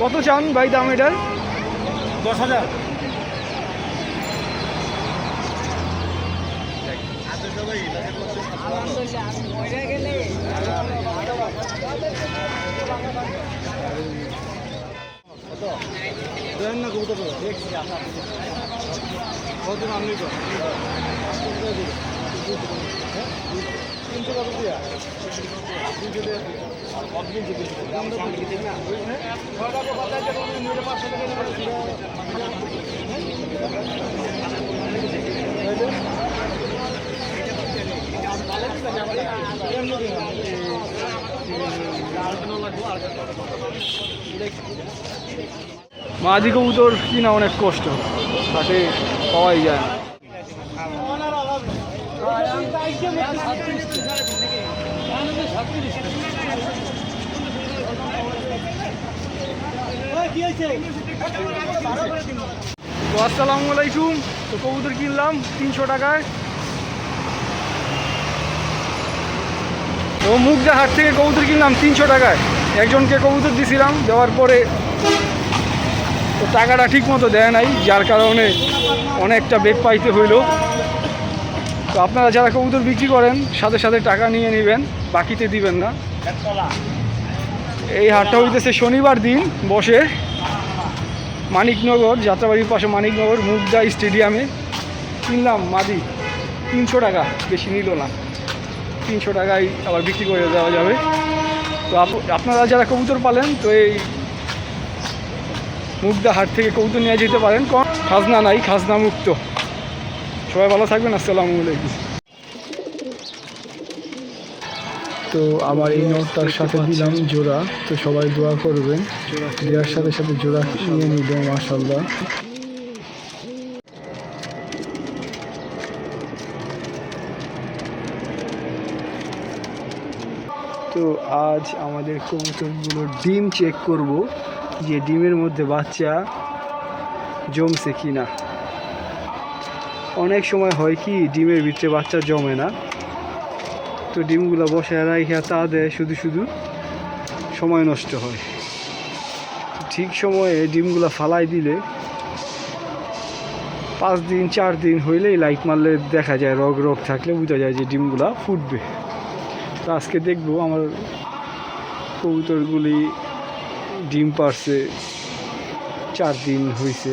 কত চান ভাই দাম এটার? দশ হাজার। আপনার কতদিন আপনি তো? তিনশো কত মাঝি কবুতর কিনা অনেক কষ্ট হাটে পাওয়াই যায় না। তো আসসালামু আলাইকুম। তো কবুতর কিনলাম তিনশো টাকায়। তো মুগদা হাট থেকে কবুতর কিনলাম তিনশো টাকায়। একজনকে কবুতর দিছিলাম, দেওয়ার পরে তো টাকাটা ঠিক মতো দেয় নাই, যার কারণে অনেকটা বেগ পাইতে হইল। তো আপনারা যারা কবুতর বিক্রি করেন, সাথে সাথে টাকা নিয়ে নেবেন, বাকিতে দিবেন না। এই হাটটা হইতেছে শনিবার দিন বসে মানিকনগর, যাত্রাবাড়ির পাশে মানিকনগর, মুগদা স্টেডিয়ামে। কিনলাম মাদি, তিনশো টাকা, বেশি নিল না। তিনশো টাকায় আবার বিক্রি করে দেওয়া যাবে। তো আপ- আপনারা যারা কবুতর পালেন, তো এই মুগদা হাট থেকে কবুতর নিয়ে যেতে পারেন। খাজনা নাই, খাজনা মুক্ত। সবাই ভালো থাকবেন আসসালামু আলাইকুম। তো আমার এই নোটটার সাথে দিলাম জোড়া তো সবাই দোয়া করবেন। দেওয়ার সাথে সাথে জোড়া নিয়ে নিল মাসাল্লাহ তো আজ আমাদের কবুতরগুলোর ডিম চেক করব যে ডিমের মধ্যে বাচ্চা জমছে কি না অনেক সময় হয় কি, ডিমের ভিতরে বাচ্চা জমে না। তো ডিমগুলো বসায় রাখা তা দেয়, শুধু শুধু সময় নষ্ট হয়। ঠিক সময়ে ডিমগুলো ফালাই দিলে পাঁচ দিন, চার দিন হইলেই লাইট মারলে দেখা যায় রগ রগ থাকলে বোঝা যায় যে ডিমগুলা ফুটবে। তো আজকে দেখব আমার কবুতরগুলি ডিম পারছে, চার দিন হয়েছে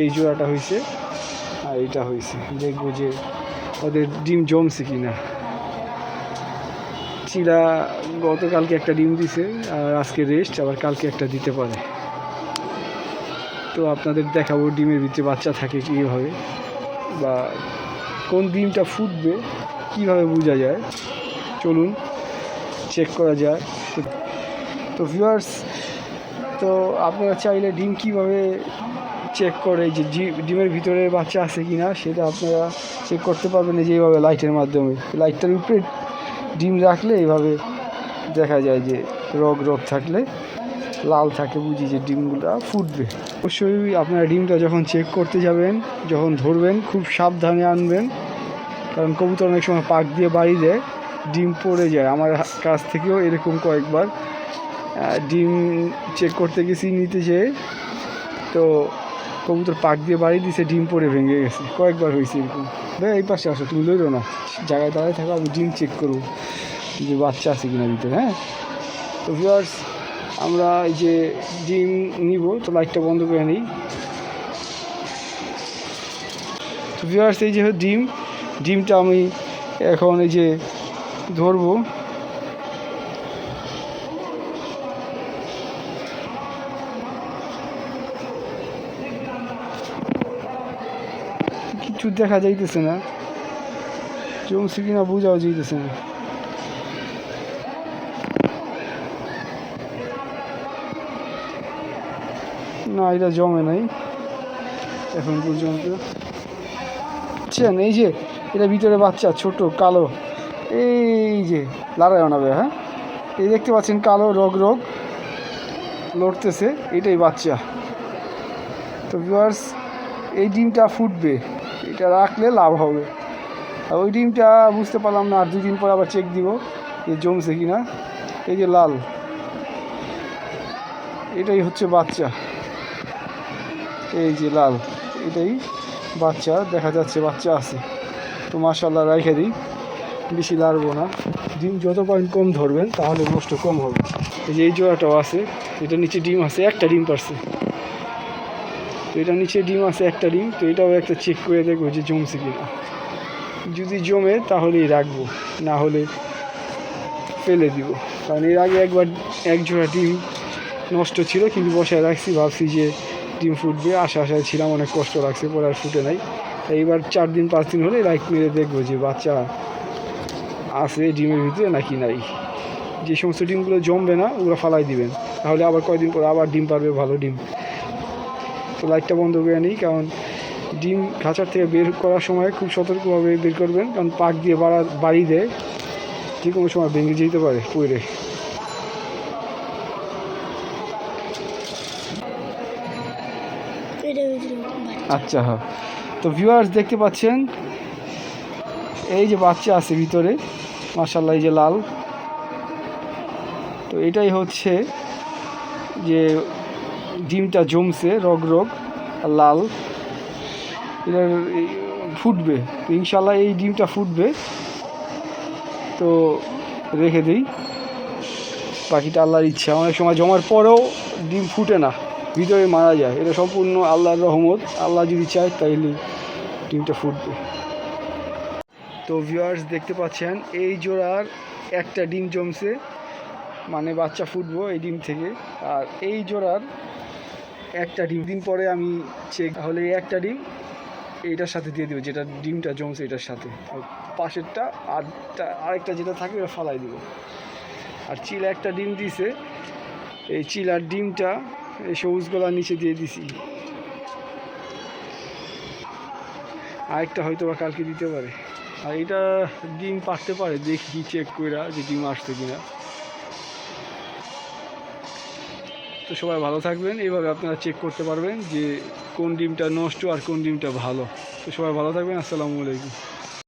এই জোড়াটা হয়েছে এইটা হয়েছে। দেখব যে ওদের ডিম জমছে কি না চিলা গতকালকে একটা ডিম দিছে, আর আজকে রেস্ট আবার কালকে একটা দিতে পারে। তো আপনাদের দেখাবো ডিমের ভিতরে বাচ্চা থাকে কীভাবে, বা কোন ডিমটা ফুটবে, কীভাবে বোঝা যায়। চলুন চেক করা যায় তো- তো ভিউয়ার্স তো আপনারা চাইলে ডিম কীভাবে চেক করে যে ডিমের ভিতরে বাচ্চা আছে কি না সেটা আপনারা চেক করতে পারবেন এই যে এইভাবে লাইটের মাধ্যমে। লাইটটার উপরে ডিম রাখলে এইভাবে দেখা যায় যে রগ রগ থাকলে লাল থাকে বুঝি যে ডিমগুলো ফুটবে। অবশ্যই আপনারা ডিমটা যখন চেক করতে যাবেন, যখন ধরবেন, খুব সাবধানে আনবেন। কারণ কবুতর অনেক সময় পাক দিয়ে বাড়ি দেয়, ডিম পড়ে যায়। আমার কাছ থেকেও এরকম কয়েকবার ডিম চেক করতে গেছি নিতে যেয়ে। তো কবুতর পাক দিয়ে বাড়ি দিছে, ডিম পড়ে ভেঙে গেছে। কয়েকবার হয়েছে এরকম। ভাই এই পাশে আসো, তুমি লইরো না। জায়গায় দাঁড়ায় থাকো, আমি ডিম চেক করব যে বাচ্চা আছে কিনা ভিতরে হ্যাঁ? তো ভিউয়ার্স আমরা এই যে ডিম নিব, তো লাইটটা বন্ধ করে নিই। তো ভিউয়ার্স এই যে ডিম, ডিমটা আমি এখন এই যে ধরবো। কিছু দেখা যাইতেছে না। জমছে কিনা বোঝাও যাইতেছে না। না, এটা জমে নাই এখন পর্যন্ত। বুঝছেন? এই যে, এটা ভিতরে বাচ্চা, ছোট, কালো। এই যে লাড়ায় আনাবে হ্যাঁ? এই দেখতে পাচ্ছেন, কালো, রোগ রোগ। লড়তেছে, এটাই বাচ্চা। তো ভিউয়ার্স এই ডিমটা ফুটবে। এটা রাখলে লাভ হবে। আর ওই ডিমটা বুঝতে পারলাম না, আর দুই দিন পর আবার চেক দিব যে জমছে কি না এই যে লাল। এটাই হচ্ছে বাচ্চা। এই যে লাল, এটাই বাচ্চা, দেখা যাচ্ছে বাচ্চা আছে। তো মাশাল্লাহ রাইখে দিই, বেশি লাড়বো না। ডিম যত পয়েন্ট কম ধরবেন, তাহলে নষ্ট কম হবে। এই যে এই জোড়াটাও আছে, এটা নিচে ডিম আছে, একটা ডিম পারছে। এটা নিচে ডিম আছে, একটা ডিম। তো এটাও একটা চেক করে দেখব যে জমছে কিনা। যদি জমে তাহলেই রাখব, না হলে ফেলে দিব। কারণ এর আগে একবার এক জোড়া ডিম নষ্ট ছিল, কিন্তু বসায় রাখছি, ভাবছি যে ডিম ফুটবে। আশা আশায় ছিলাম, অনেক কষ্ট লাগছে, পরে আর ফুটে নাই। তাই এবার চার দিন, পাঁচ দিন হলে লাইট মেরে দেখব যে বাচ্চা আছে ডিমের ভিতরে নাকি নাই। যে সমস্ত ডিমগুলো জমবে না ওগুলো ফালাই দিবেন। তাহলে আবার কয়দিন পর আবার ডিম পারবে, ভালো ডিম। তো লাইটটা বন্ধ করে নিই, কারণ ডিম খাঁচার থেকে বের করার সময় খুব সতর্কভাবে বের করবেন, কারণ পাক দিয়ে বাড়া, বাড়ি দেয় যে কোনো সময় ভেঙে যেতে পারে এটা আচ্ছা হ্যাঁ। তো ভিউয়ার্স দেখতে পাচ্ছেন, এই যে বাচ্চা আছে ভিতরে মার্শাল্লাহ এই যে লাল। তো এটাই হচ্ছে যে ডিমটা জমছে, রগ রগ লাল। এটার ফুটবে। তো ইনশাল্লাহ এই ডিমটা ফুটবে। তো রেখে দিই। পাখিটা আল্লাহর ইচ্ছা। অনেক সময় জমার পরেও ডিম ফুটে না। ভিতরে মারা যায়। এটা সম্পূর্ণ আল্লাহর রহমত। আল্লাহ যদি চায়, তাইলে ডিমটা ফুটবে। তো ভিউয়ার্স দেখতে পাচ্ছেন, এই জোড়ার একটা ডিম জমছে। মানে বাচ্চা ফুটবো এই ডিম থেকে। আর এই জোড়ার একটা ডিম। দিন পরে আমি চেক তাহলে একটা ডিম এইটার সাথে দিয়ে দেবো, যেটা ডিমটা জমছে এটার সাথে। পাশেরটা আরটা, আরেকটা যেটা থাকে ওটা ফালাই দেবো। আর চিল একটা ডিম দিছে, এই চিল আর ডিমটা এই সবুজ গলার নিচে দিয়ে দিছি। আরেকটা হয়তো বা কালকে দিতে পারে। আর এটা ডিম পারতে পারে, দেখি চেক করে যে ডিম আসছে কিনা। তো সবাই ভালো থাকবেন। এইভাবে আপনারা চেক করতে পারবেন যে কোন ডিমটা নষ্ট আর কোন ডিমটা ভালো। তো সবাই ভালো থাকবেন। আসসালামু আলাইকুম।